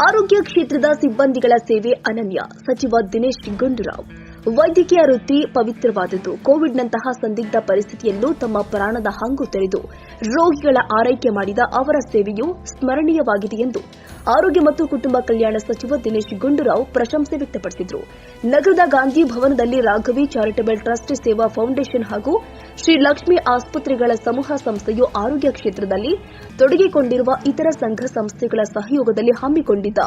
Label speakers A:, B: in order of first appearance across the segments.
A: ಆರೋಗ್ಯ ಕ್ಷೇತ್ರದ ಸಿಬ್ಬಂದಿಗಳ ಸೇವೆ ಅನನ್ಯ. ಸಚಿವ ದಿನೇಶ್ ಗುಂಡೂರಾವ್. ವೈದ್ಯಕೀಯ ವೃತ್ತಿ ಪವಿತ್ರವಾದದ್ದು. ಕೋವಿಡ್ನಂತಹ ಸಂದಿಗ್ಧ ಪರಿಸ್ಥಿತಿಯಲ್ಲೂ ತಮ್ಮ ಪ್ರಾಣದ ಹಂಗು ತೆರೆದು ರೋಗಿಗಳ ಆರೈಕೆ ಮಾಡಿದ ಅವರ ಸೇವೆಯು ಸ್ಮರಣೀಯವಾಗಿದೆ ಎಂದು ಆರೋಗ್ಯ ಮತ್ತು ಕುಟುಂಬ ಕಲ್ಯಾಣ ಸಚಿವ ದಿನೇಶ್ ಗುಂಡೂರಾವ್ ಪ್ರಶಂಸೆ ವ್ಯಕ್ತಪಡಿಸಿದರು. ನಗರದ ಗಾಂಧಿ ಭವನದಲ್ಲಿ Raghavi charitable trust Seva foundation ಹಾಗೂ ಶ್ರೀ ಲಕ್ಷ್ಮಿ ಆಸ್ಪತ್ರೆಗಳ ಸಮೂಹ ಸಂಸ್ಥೆಯು ಆರೋಗ್ಯ ಕ್ಷೇತ್ರದಲ್ಲಿ ತೊಡಗಿಕೊಂಡಿರುವ ಇತರ ಸಂಘ ಸಂಸ್ಥೆಗಳ ಸಹಯೋಗದಲ್ಲಿ ಹಮ್ಮಿಕೊಂಡಿದ್ದ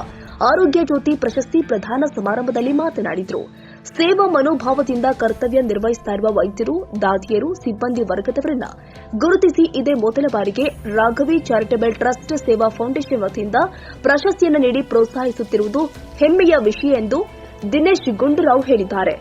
A: ಆರೋಗ್ಯ ಜ್ಯೋತಿ ಪ್ರಶಸ್ತಿ ಪ್ರಧಾನ ಸಮಾರಂಭದಲ್ಲಿ ಮಾತನಾಡಿದರು. ಸೇವಾ ಮನೋಭಾವದಿಂದ ಕರ್ತವ್ಯ ನಿರ್ವಹಿಸುತ್ತಾ ಇರುವ ವೈದ್ಯರು, ದಾದಿಯರು, ಸಿಬ್ಬಂದಿ ವರ್ಗದವರನ್ನ ಗುರುತಿಸಿ ಇದೇ ಮೊದಲ ಬಾರಿಗೆ Raghavi charitable trust Seva foundation ವತಿಯಿಂದ ಪ್ರಶಸ್ತಿಯನ್ನು ನೀಡಿ ಪ್ರೋತ್ಸಾಹಿಸುತ್ತಿರುವುದು ಹೆಮ್ಮೆಯ ವಿಷಯ ಎಂದು ದಿನೇಶ್ ಗುಂಡೂರಾವ್ ಹೇಳಿದ್ದಾರೆ.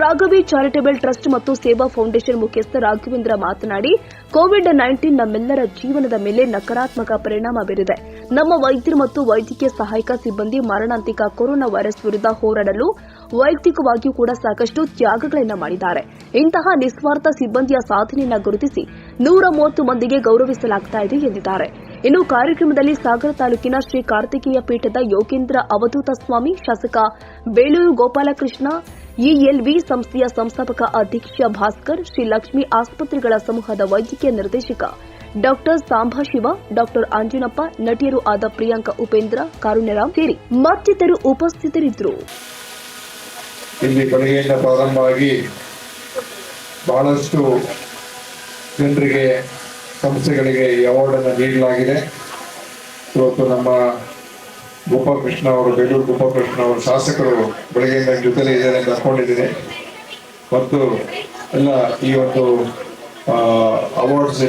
A: ರಾಘವಿ ಚಾರಿಟಬಲ್ ಟ್ರಸ್ಟ್ ಮತ್ತು ಸೇವಾ ಫೌಂಡೇಶನ್ ಮುಖ್ಯಸ್ಥ ರಾಘವೇಂದ್ರ ಮಾತನಾಡಿ ಕೋವಿಡ್ ನೈನ್ಟೀನ್ ನಮ್ಮೆಲ್ಲರ ಜೀವನದ ಮೇಲೆ ನಕಾರಾತ್ಮಕ ಪರಿಣಾಮ ಬೀರಿದೆ. ನಮ್ಮ ವೈದ್ಯರು ಮತ್ತು ವೈದ್ಯಕೀಯ ಸಹಾಯಕ ಸಿಬ್ಬಂದಿ ಮಾರಣಾಂತಿಕ ಕೊರೋನಾ ವೈರಸ್ ವಿರುದ್ಧ ಹೋರಾಡಲು ವೈಯಕ್ತಿಕವಾಗಿಯೂ ಕೂಡ ಸಾಕಷ್ಟು ತ್ಯಾಗಗಳನ್ನು ಮಾಡಿದ್ದಾರೆ. ಇಂತಹ ನಿಸ್ವಾರ್ಥ ಸಿಬ್ಬಂದಿಯ ಸಾಧನೆಯನ್ನು ಗುರುತಿಸಿ ನೂರ ಮೂವತ್ತು ಮಂದಿಗೆ ಗೌರವಿಸಲಾಗ್ತಾ ಇದೆ ಎಂದಿದ್ದಾರೆ. ಇನ್ನು ಕಾರ್ಯಕ್ರಮದಲ್ಲಿ ಸಾಗರ ತಾಲೂಕಿನ ಶ್ರೀ ಕಾರ್ತಿಕೇಯ ಪೀಠದ ಯೋಗೇಂದ್ರ ಅವಧೂತ ಸ್ವಾಮಿ, ಶಾಸಕ ಬೇಲೂರು ಗೋಪಾಲಕೃಷ್ಣ, ಇಎಲ್ವಿ ಸಂಸ್ಥೆಯ ಸಂಸ್ಥಾಪಕ ಅಧ್ಯಕ್ಷ ಭಾಸ್ಕರ್, ಶ್ರೀ ಲಕ್ಷ್ಮಿ ಆಸ್ಪತ್ರೆಗಳ ಸಮೂಹದ ವೈದ್ಯಕೀಯ ನಿರ್ದೇಶಕ ಡಾಕ್ಟರ್ ಸಾಂಬಾಶಿವ ಡಾಕ್ಟರ್ ಅಂಜನಪ್ಪ, ನಟಿಯರು ಆದ ಪ್ರಿಯಾಂಕ ಉಪೇಂದ್ರ, ಕಾರುಣ್ಯರಾಮ್ ಸೇರಿ ಮತ್ತಿತರು ಉಪಸ್ಥಿತರಿದ್ದರು.
B: ಇಲ್ಲಿ ಬೆಳಗ್ಗೆಯಿಂದ ಪ್ರಾರಂಭವಾಗಿ ಬಹಳಷ್ಟು ಜನರಿಗೆ, ಸಂಸ್ಥೆಗಳಿಗೆ ಈ ಅವಾರ್ಡನ್ನು ನೀಡಲಾಗಿದೆ. ಇವತ್ತು ನಮ್ಮ ಗೋಪಾಲಕೃಷ್ಣ ಅವರು ಬೇಲೂರು ಗೋಪಾಲಕೃಷ್ಣ ಅವರು ಶಾಸಕರು ಬೆಳಗ್ಗೆಯಿಂದ ಜೊತೆಲೇ ಇದ್ದಾರೆ ಅಂತ ಅಂದ್ಕೊಂಡಿದ್ದೀನಿ. ಮತ್ತು ಎಲ್ಲ ಈ ಒಂದು ಅವಾರ್ಡ್ಸ್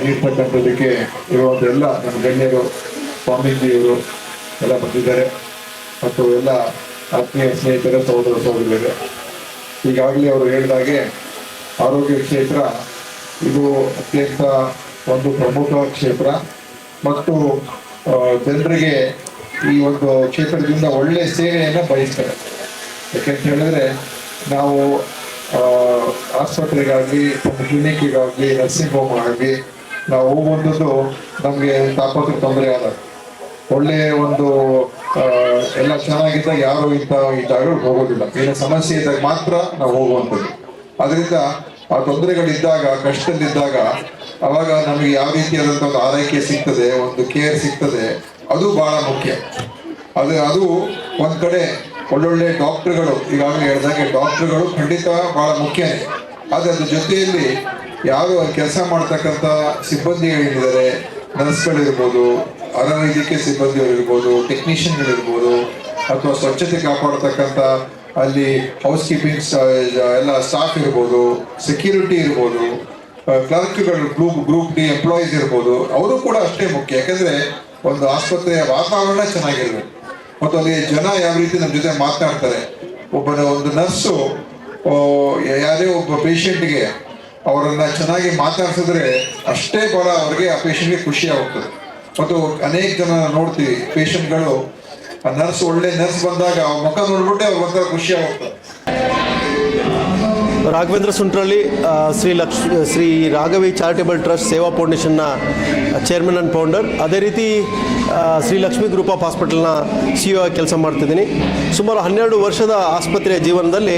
B: ಇವತ್ತು ಎಲ್ಲ ನಮ್ಮ ಗಣ್ಯರು, ಸ್ವಾಮೀಜಿಯವರು ಎಲ್ಲ ಬಂದಿದ್ದಾರೆ. ಮತ್ತು ಎಲ್ಲ ಆತ್ಮೀಯ ಸ್ನೇಹಿತರ, ಸಹೋದರ ಸಹೋದರಿಗೆ ಈಗಾಗಲೇ ಅವರು ಹೇಳಿದಾಗೆ ಆರೋಗ್ಯ ಕ್ಷೇತ್ರ ಇದು ಅತ್ಯಂತ ಒಂದು ಪ್ರಮುಖ ಕ್ಷೇತ್ರ ಮತ್ತು ಜನರಿಗೆ ಈ ಒಂದು ಕ್ಷೇತ್ರದಿಂದ ಒಳ್ಳೆಯ ಸೇವೆಯನ್ನು ಬಯಸ್ತಾರೆ. ಯಾಕೆಂತ ಹೇಳಿದ್ರೆ, ನಾವು ಆಸ್ಪತ್ರೆಗಾಗಲಿ ಕ್ಲಿನಿಕ್ಗಾಗಲಿ ನರ್ಸಿಂಗ್ ಹೋಮ್ ಆಗಲಿ, ನಾವು ಹೋಗುವಂಥದ್ದು ನಮಗೆ ತಾಪತ್ರ ತೊಂದರೆ ಆದಾಗ ಒಳ್ಳೆಯ ಒಂದು ಚೆನ್ನಾಗಿದ್ದಾಗ ಯಾರು ಈ ಜಾಗಗಳಿಗೆ ಹೋಗೋದಿಲ್ಲ. ಏನು ಸಮಸ್ಯೆ ಇದ್ದಾಗ ಮಾತ್ರ ನಾವು ಹೋಗುವಂಥದ್ದು. ಅದರಿಂದ ಆ ತೊಂದರೆಗಳಿದ್ದಾಗ, ಕಷ್ಟದಲ್ಲಿದ್ದಾಗ, ಅವಾಗ ನಮಗೆ ಯಾವ ರೀತಿಯಾದಂಥ ಒಂದು ಆರೈಕೆ ಸಿಗ್ತದೆ, ಒಂದು ಕೇರ್ ಸಿಗ್ತದೆ, ಅದು ಬಹಳ ಮುಖ್ಯ. ಅದು ಅದು ಒಂದ್ ಕಡೆ ಒಳ್ಳೊಳ್ಳೆ ಡಾಕ್ಟರ್ಗಳು, ಈಗಾಗಲೇ ಹೇಳಿದಾಗೆ ಡಾಕ್ಟರ್ಗಳು ಖಂಡಿತ ಬಹಳ ಮುಖ್ಯನೇ. ಆದರೆ ಅದ್ರ ಜೊತೆಯಲ್ಲಿ ಯಾರು ಕೆಲಸ ಮಾಡ್ತಕ್ಕಂಥ ಸಿಬ್ಬಂದಿಗಳಿದ್ದಾರೆ, ನರ್ಸ್ಗಳಿರ್ಬೋದು ಅರವೈದ್ಯಕೀಯ ಸಿಬ್ಬಂದಿಗಳಿರ್ಬೋದು, ಟೆಕ್ನಿಷಿಯನ್ಗಳಿರ್ಬೋದು ಅಥವಾ ಸ್ವಚ್ಛತೆ ಕಾಪಾಡತಕ್ಕಂತ ಅಲ್ಲಿ ಹೌಸ್ ಕೀಪಿಂಗ್ ಎಲ್ಲ ಸ್ಟಾಫ್ ಇರ್ಬೋದು ಸೆಕ್ಯೂರಿಟಿ ಇರ್ಬೋದು ಕ್ಲರ್ಕ್ಗಳು ಗ್ರೂಪ್ ಗ್ರೂಪ್ ಡಿ ಎಂಪ್ಲಾಯೀಸ್ ಇರ್ಬೋದು, ಅವರು ಕೂಡ ಅಷ್ಟೇ ಮುಖ್ಯ. ಯಾಕಂದ್ರೆ ಒಂದು ಆಸ್ಪತ್ರೆಯ ವಾತಾವರಣ ಚೆನ್ನಾಗಿರ್ಬೇಕು. ಮತ್ತು ಅಲ್ಲಿ ಜನ ಯಾವ ರೀತಿ ನಮ್ಮ ಜೊತೆ ಮಾತನಾಡ್ತಾರೆ, ಒಬ್ಬನ ಒಂದು ನರ್ಸು ಯಾರೇ ಒಬ್ಬ ಪೇಷಂಟ್ಗೆ ಅವರನ್ನ ಚೆನ್ನಾಗಿ ಮಾತಾಡ್ಸಿದ್ರೆ ಅಷ್ಟೇ ಬಹಳ ಅವ್ರಿಗೆ ಆ ಪೇಷಂಟ್ಗೆ ಖುಷಿ ಆಗುತ್ತದೆ. ಮತ್ತು ಅನೇಕ ಜನ ನೋಡ್ತೀವಿ ಪೇಷಂಟ್ಗಳು ಆ ನರ್ಸ್ ಒಳ್ಳೆ ನರ್ಸ್ ಬಂದಾಗ ಅವ್ರ ಮುಖ ನೋಡ್ಬಿಟ್ಟೆ ಅವ್ರ ಒಂಥರ ಖುಷಿ ಆಗುತ್ತದೆ
C: ರಾಘವೇಂದ್ರ ಸುಂಟ್ರಳ್ಳಿ ಶ್ರೀ ಲಕ್ಷ್ ಶ್ರೀ ರಾಘವಿ ಚಾರಿಟೇಬಲ್ ಟ್ರಸ್ಟ್ ಸೇವಾ ಫೌಂಡೇಶನ್ನ ಚೇರ್ಮನ್ ಆ್ಯಂಡ್ ಫೌಂಡರ್. ಅದೇ ರೀತಿ ಶ್ರೀ ಲಕ್ಷ್ಮಿ ಗ್ರೂಪ್ ಆಫ್ ಹಾಸ್ಪಿಟಲ್ನ ಸಿ ಆಗಿ ಕೆಲಸ ಮಾಡ್ತಿದ್ದೀನಿ. ಸುಮಾರು ಹನ್ನೆರಡು ವರ್ಷದ ಆಸ್ಪತ್ರೆಯ ಜೀವನದಲ್ಲಿ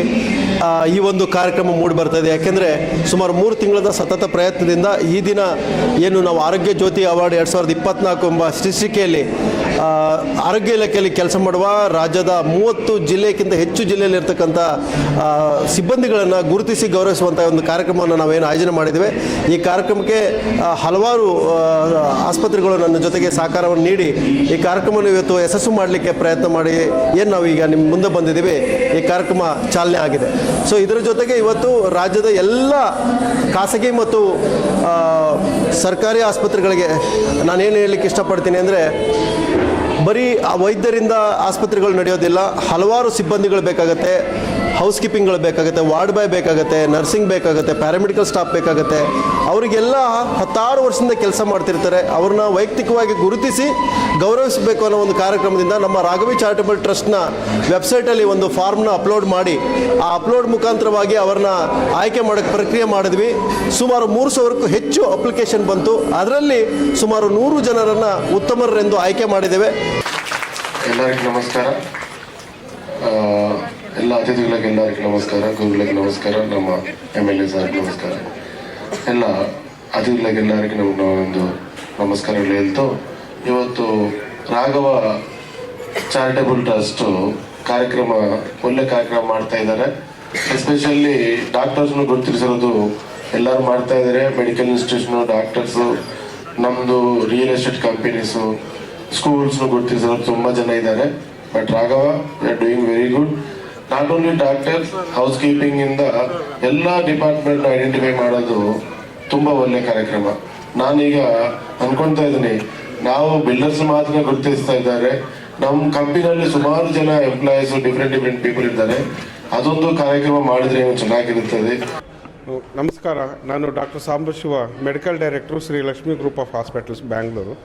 C: ಈ ಒಂದು ಕಾರ್ಯಕ್ರಮ ಮೂಡಿ ಬರ್ತಾ ಇದೆ. ಯಾಕೆಂದರೆ ಸುಮಾರು ಮೂರು ತಿಂಗಳ ಸತತ ಪ್ರಯತ್ನದಿಂದ ಈ ದಿನ ಏನು ನಾವು ಆರೋಗ್ಯ ಜ್ಯೋತಿ ಅವಾರ್ಡ್ ಎರಡು ಸಾವಿರದ ಇಪ್ಪತ್ನಾಲ್ಕು ಎಂಬ ಶೀರ್ಷಿಕೆಯಲ್ಲಿ ಆರೋಗ್ಯ ಇಲಾಖೆಯಲ್ಲಿ ಕೆಲಸ ಮಾಡುವ ರಾಜ್ಯದ ಮೂವತ್ತು ಜಿಲ್ಲೆಗಿಂತ ಹೆಚ್ಚು ಜಿಲ್ಲೆಯಲ್ಲಿರ್ತಕ್ಕಂಥ ಸಿಬ್ಬಂದಿಗಳನ್ನು ಸಿಬ್ಬಂದಿಗಳನ್ನು ಗುರುತಿಸಿ ಗೌರವಿಸುವಂಥ ಒಂದು ಕಾರ್ಯಕ್ರಮವನ್ನು ನಾವೇನು ಆಯೋಜನೆ ಮಾಡಿದ್ದೇವೆ. ಈ ಕಾರ್ಯಕ್ರಮಕ್ಕೆ ಹಲವಾರು ಆಸ್ಪತ್ರೆಗಳು ನನ್ನ ಜೊತೆಗೆ ಸಹಕಾರವನ್ನು ನೀಡಿ ಈ ಕಾರ್ಯಕ್ರಮವನ್ನು ಇವತ್ತು ಯಶಸ್ಸು ಮಾಡಲಿಕ್ಕೆ ಪ್ರಯತ್ನ ಮಾಡಿ ಏನು ನಾವು ಈಗ ನಿಮ್ಮ ಮುಂದೆ ಬಂದಿದ್ದೀವಿ. ಈ ಕಾರ್ಯಕ್ರಮ ಚಾಲನೆ ಆಗಿದೆ. ಸೊ ಇದರ ಜೊತೆಗೆ ಇವತ್ತು ರಾಜ್ಯದ ಎಲ್ಲ ಖಾಸಗಿ ಮತ್ತು ಸರ್ಕಾರಿ ಆಸ್ಪತ್ರೆಗಳಿಗೆ ನಾನೇನು ಹೇಳಲಿಕ್ಕೆ ಇಷ್ಟಪಡ್ತೀನಿ ಅಂದರೆ, ಬರೀ ವೈದ್ಯರಿಂದ ಆಸ್ಪತ್ರೆಗಳು ನಡೆಯೋದಿಲ್ಲ. ಹಲವಾರು ಸಿಬ್ಬಂದಿಗಳು ಬೇಕಾಗುತ್ತೆ. ಹೌಸ್ ಕೀಪಿಂಗ್ಗಳು ಬೇಕಾಗುತ್ತೆ, ವಾರ್ಡ್ ಬಾಯ್ ಬೇಕಾಗುತ್ತೆ ನರ್ಸಿಂಗ್ ಬೇಕಾಗುತ್ತೆ ಪ್ಯಾರಾಮೆಡಿಕಲ್ ಸ್ಟಾಫ್ ಬೇಕಾಗುತ್ತೆ. ಅವರಿಗೆಲ್ಲ ಹತ್ತಾರು ವರ್ಷದಿಂದ ಕೆಲಸ ಮಾಡ್ತಿರ್ತಾರೆ. ಅವ್ರನ್ನ ವೈಯಕ್ತಿಕವಾಗಿ ಗುರುತಿಸಿ ಗೌರವಿಸಬೇಕು ಅನ್ನೋ ಒಂದು ಕಾರ್ಯಕ್ರಮದಿಂದ ನಮ್ಮ ರಾಘವಿ ಚಾರಿಟಬಲ್ ಟ್ರಸ್ಟ್ನ ವೆಬ್ಸೈಟಲ್ಲಿ ಒಂದು ಫಾರ್ಮ್ನ ಅಪ್ಲೋಡ್ ಮಾಡಿ, ಆ ಅಪ್ಲೋಡ್ ಮುಖಾಂತರವಾಗಿ ಅವ್ರನ್ನ ಆಯ್ಕೆ ಮಾಡೋಕ್ಕೆ ಪ್ರಕ್ರಿಯೆ ಮಾಡಿದ್ವಿ. ಸುಮಾರು ಮೂರು ಸಾವಿರಕ್ಕೂ ಹೆಚ್ಚು ಅಪ್ಲಿಕೇಶನ್ ಬಂತು. ಅದರಲ್ಲಿ ಸುಮಾರು ನೂರು ಜನರನ್ನು ಉತ್ತಮರೆಂದು ಆಯ್ಕೆ ಮಾಡಿದ್ದೇವೆ.
D: ಎಲ್ಲರಿಗೂ ನಮಸ್ಕಾರ. ಎಲ್ಲ ಅತಿಥಿಗಳಿಗೆ ಎಲ್ಲರಿಗೂ ನಮಸ್ಕಾರ, ಗುರುಗಳಿಗೆ ನಮಸ್ಕಾರ, ನಮ್ಮ ಎಂ ಎಲ್ ಎ ಸರ್ ನಮಸ್ಕಾರ. ಎಲ್ಲ ಅತಿಥಿಗಳಿಗೆ ಎಲ್ಲರಿಗೂ ಒಂದು ನಮಸ್ಕಾರಗಳು ಹೇಳ್ತು. ಇವತ್ತು ರಾಘವ ಚಾರಿಟಬಲ್ ಟ್ರಸ್ಟ್ ಕಾರ್ಯಕ್ರಮ, ಒಳ್ಳೆ ಕಾರ್ಯಕ್ರಮ ಮಾಡ್ತಾ ಇದ್ದಾರೆ. ಎಸ್ಪೆಷಲಿ ಡಾಕ್ಟರ್ಸ್ನು ಗುರುತಿಸಿರೋದು ಎಲ್ಲರೂ ಮಾಡ್ತಾ ಇದ್ದಾರೆ. ಮೆಡಿಕಲ್ ಇನ್ಸ್ಟಿಟ್ಯೂಷನ್ ಡಾಕ್ಟರ್ಸು ನಮ್ಮದು ರಿಯಲ್ ಎಸ್ಟೇಟ್ ಕಂಪನೀಸು ಸ್ಕೂಲ್ಸ್ನು ಗುರುತಿಸಿರೋದು ತುಂಬ ಜನ ಇದ್ದಾರೆ. But Raghava are doing very good not only doctor housekeeping ಇಂದ ಎಲ್ಲ ಡಿಪಾರ್ಟ್ಮೆಂಟ್ ಐಡೆಂಟಿಫೈ ಮಾಡೋದು ತುಂಬಾ ಒಳ್ಳೆ ಕಾರ್ಯಕ್ರಮ. ನಾನೀಗ ಅನ್ಕೊಂತಾ ಇದ್ದೀನಿ, ನಾವು ಬಿಲ್ಡರ್ಸ್ ಮಾತ್ರ ಗುರುತಿಸ್ತಾ ಇದ್ದಾರೆ. ನಮ್ಮ ಕಂಪನಿಯಲ್ಲಿ ಸುಮಾರು ಜನ ಎಂಪ್ಲಾಯೀಸ್ ಡಿಫ್ರೆಂಟ್ ಡಿಫ್ರೆಂಟ್ ಪೀಪಲ್ ಇದ್ದಾರೆ. ಅದೊಂದು ಕಾರ್ಯಕ್ರಮ ಮಾಡಿದ್ರೆ ಚೆನ್ನಾಗಿರುತ್ತದೆ.
E: ನಮಸ್ಕಾರ. ನಾನು doctor Sambashiva medical director Shri Lakshmi group of hospitals Bangalore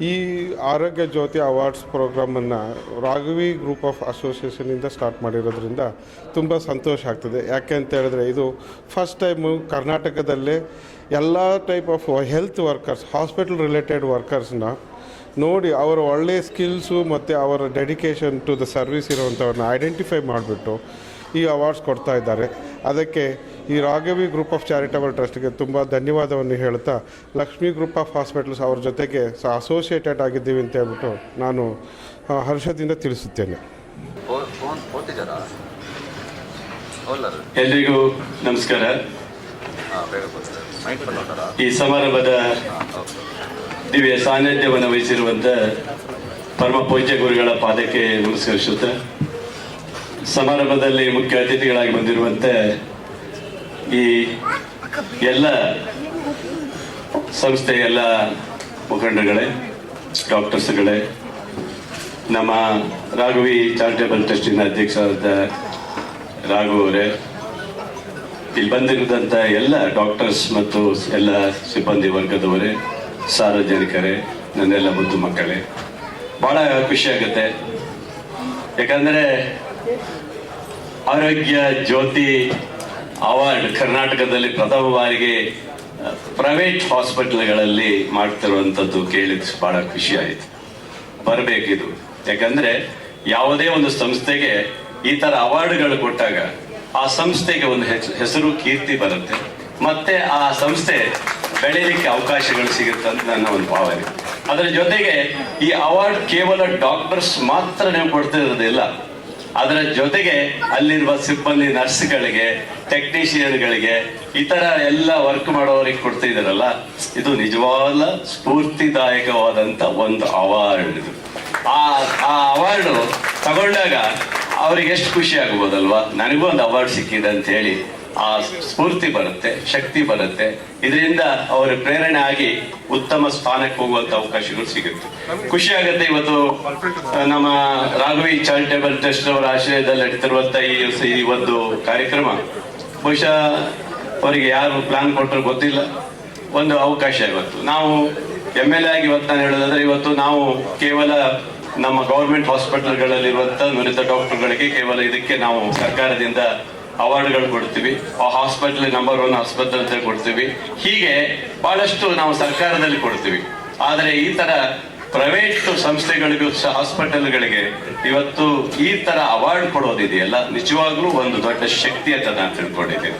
E: ಈ ಆರೋಗ್ಯ ಜ್ಯೋತಿ ಅವಾರ್ಡ್ಸ್ ಪ್ರೋಗ್ರಾಮನ್ನು ರಾಘವಿ ಗ್ರೂಪ್ ಆಫ್ ಅಸೋಸಿಯೇಷನಿಂದ ಸ್ಟಾರ್ಟ್ ಮಾಡಿರೋದ್ರಿಂದ ತುಂಬ ಸಂತೋಷ ಆಗ್ತದೆ. ಯಾಕೆ ಅಂತ ಹೇಳಿದ್ರೆ ಇದು ಫಸ್ಟ್ ಟೈಮು ಕರ್ನಾಟಕದಲ್ಲೇ ಎಲ್ಲ type of health workers, hospital related ವರ್ಕರ್ಸ್ನ ನೋಡಿ ಅವರ ಒಳ್ಳೆಯ ಸ್ಕಿಲ್ಸು ಮತ್ತು ಅವರ ಡೆಡಿಕೇಶನ್ ಟು ದ ಸರ್ವಿಸ್ ಇರುವಂಥವ್ರನ್ನ ಐಡೆಂಟಿಫೈ ಮಾಡಿಬಿಟ್ಟು ಈ ಅವಾರ್ಡ್ಸ್ ಕೊಡ್ತಾ ಇದ್ದಾರೆ. ಅದಕ್ಕೆ ಈ ರಾಘವಿ ಗ್ರೂಪ್ ಆಫ್ ಚಾರಿಟಬಲ್ ಟ್ರಸ್ಟ್ಗೆ ತುಂಬ ಧನ್ಯವಾದವನ್ನು ಹೇಳ್ತಾ ಲಕ್ಷ್ಮಿ ಗ್ರೂಪ್ ಆಫ್ ಹಾಸ್ಪಿಟಲ್ಸ್ ಅವ್ರ ಜೊತೆಗೆ ಸಹ ಅಸೋಸಿಯೇಟೆಡ್ ಆಗಿದ್ದೀವಿ ಅಂತ ಹೇಳ್ಬಿಟ್ಟು ನಾನು ಹರ್ಷದಿಂದ ತಿಳಿಸುತ್ತೇನೆ.
F: ಎಲ್ರಿಗೂ ನಮಸ್ಕಾರ. ಈ ಸಮಾರಂಭದ ದಿವ್ಯ ಸಾನ್ನಿಧ್ಯವನ್ನು ವಹಿಸಿರುವಂತ ಪರಮ ಪೂಜ್ಯ ಗುರುಗಳ ಪಾದಕ್ಕೆ ನಮಸ್ಕರಿಸುತ್ತ ಸಮಾರಂಭದಲ್ಲಿ ಮುಖ್ಯ ಅತಿಥಿಗಳಾಗಿ ಬಂದಿರುವಂತೆ ಈ ಎಲ್ಲ ಸಂಸ್ಥೆ ಎಲ್ಲ ಮುಖಂಡಗಳೇ ಡಾಕ್ಟರ್ಸ್ಗಳೇ, ನಮ್ಮ ರಾಘವಿ ಚಾರಿಟೇಬಲ್ ಟ್ರಸ್ಟಿನ ಅಧ್ಯಕ್ಷರಾದ ರಾಘು ಅವರೇ, ಇಲ್ಲಿ ಬಂದಿರುವಂಥ ಎಲ್ಲ ಡಾಕ್ಟರ್ಸ್ ಮತ್ತು ಎಲ್ಲ ಸಿಬ್ಬಂದಿ ವರ್ಗದವರೇ, ಸಾರ್ವಜನಿಕರೇ, ನನ್ನೆಲ್ಲ ಮುದ್ದು ಮಕ್ಕಳೇ ಭಾಳ ಖುಷಿ ಆಗುತ್ತೆ. ಯಾಕಂದರೆ ಆರೋಗ್ಯ ಜ್ಯೋತಿ ಅವಾರ್ಡ್ ಕರ್ನಾಟಕದಲ್ಲಿ ಪ್ರಥಮ ಬಾರಿಗೆ ಪ್ರೈವೇಟ್ ಹಾಸ್ಪಿಟಲ್ಗಳಲ್ಲಿ ಮಾಡ್ತಿರುವಂಥದ್ದು ಕೇಳಿದ ಭಾಳ ಖುಷಿ ಆಯಿತು. ಬರಬೇಕಿದು ಯಾಕಂದ್ರೆ ಯಾವುದೇ ಒಂದು ಸಂಸ್ಥೆಗೆ ಈ ತರ ಅವಾರ್ಡ್ಗಳು ಕೊಟ್ಟಾಗ ಆ ಸಂಸ್ಥೆಗೆ ಒಂದು ಹೆಸ್- ಹೆಸರು, ಕೀರ್ತಿ ಬರುತ್ತೆ. ಮತ್ತೆ ಆ ಸಂಸ್ಥೆ ಬೆಳೀಲಿಕ್ಕೆ ಅವಕಾಶಗಳು ಸಿಗುತ್ತೆ ಅಂತ ನನ್ನ ಒಂದು ಭಾವನೆ. ಅದರ ಜೊತೆಗೆ ಈ ಅವಾರ್ಡ್ ಕೇವಲ ಡಾಕ್ಟರ್ಸ್ ಮಾತ್ರ ನೀವು ಕೊಡ್ತಿರೋದಿಲ್ಲ. ಅದರ ಜೊತೆಗೆ ಅಲ್ಲಿರುವ ಸಿಬ್ಬಂದಿ ನರ್ಸ್ಗಳಿಗೆ ಟೆಕ್ನಿಷಿಯನ್ಗಳಿಗೆ ಇತರ ಎಲ್ಲ ವರ್ಕ್ ಮಾಡೋರಿಗೆ ಕೊಡ್ತಿದ್ದಾರಲ್ಲ ಇದು ನಿಜವಾದ ಸ್ಫೂರ್ತಿದಾಯಕವಾದಂತ ಒಂದು ಅವಾರ್ಡ್ ಇದು. ಆ ಆ ಅವಾರ್ಡ್ ತಗೊಂಡಾಗ ಅವ್ರಿಗೆ ಎಷ್ಟು ಖುಷಿ ಆಗ್ಬೋದಲ್ವಾ ನನಗೂ ಒಂದು ಅವಾರ್ಡ್ ಸಿಕ್ಕಿದೆ ಅಂತ ಹೇಳಿ ಆ ಸ್ಫೂರ್ತಿ ಬರುತ್ತೆ, ಶಕ್ತಿ ಬರುತ್ತೆ. ಇದರಿಂದ ಅವರ ಪ್ರೇರಣೆ ಆಗಿ ಉತ್ತಮ ಸ್ಥಾನಕ್ಕೆ ಹೋಗುವಂತ ಅವಕಾಶಗಳು ಸಿಗುತ್ತೆ. ಖುಷಿ ಆಗುತ್ತೆ ಇವತ್ತು ನಮ್ಮ ರಾಘವಿ ಚಾರಿಟೇಬಲ್ ಟ್ರಸ್ಟ್ ಅವರ ಆಶ್ರಯದಲ್ಲಿ ನಡೀತಿರುವಂತ ಈ ಒಂದು ಕಾರ್ಯಕ್ರಮ. ಬಹುಶಃ ಅವರಿಗೆ ಯಾರು ಪ್ಲಾನ್ ಕೊಟ್ಟರು ಗೊತ್ತಿಲ್ಲ. ಒಂದು ಅವಕಾಶ ಇವತ್ತು. ನಾವು ಎಂ ಎಲ್ ಎ ಆಗಿ ಇವತ್ತು ನಾನು ಹೇಳೋದಾದ್ರೆ ಇವತ್ತು ನಾವು ಕೇವಲ ನಮ್ಮ ಗೌರ್ಮೆಂಟ್ ಹಾಸ್ಪಿಟಲ್ಗಳಲ್ಲಿರುವಂತ ನುರಿತ ಡಾಕ್ಟರ್ಗಳಿಗೆ ಕೇವಲ ಇದಕ್ಕೆ ನಾವು ಸರ್ಕಾರದಿಂದ ಅವಾರ್ಡ್ಗಳು ಕೊಡ್ತೀವಿ. ಆ ಹಾಸ್ಪಿಟಲ್ ನಂಬರ್ ಒನ್ ಆಸ್ಪತ್ರೆ ಅಂತ ಕೊಡ್ತೀವಿ. ಹೀಗೆ ಬಹಳಷ್ಟು ನಾವು ಸರ್ಕಾರದಲ್ಲಿ ಕೊಡ್ತೀವಿ. ಆದರೆ ಈ ತರ ಪ್ರೈವೇಟ್ ಸಂಸ್ಥೆಗಳಿಗೂ ಸಹ ಹಾಸ್ಪಿಟಲ್ಗಳಿಗೆ ಇವತ್ತು ಈ ತರ ಅವಾರ್ಡ್ ಕೊಡೋದಿದೆಯಲ್ಲ? ನಿಜವಾಗ್ಲೂ ಒಂದು ದೊಡ್ಡ ಶಕ್ತಿ ಅಂತ ನಾನು ತಿಳ್ಕೊಂಡಿದ್ದೀನಿ.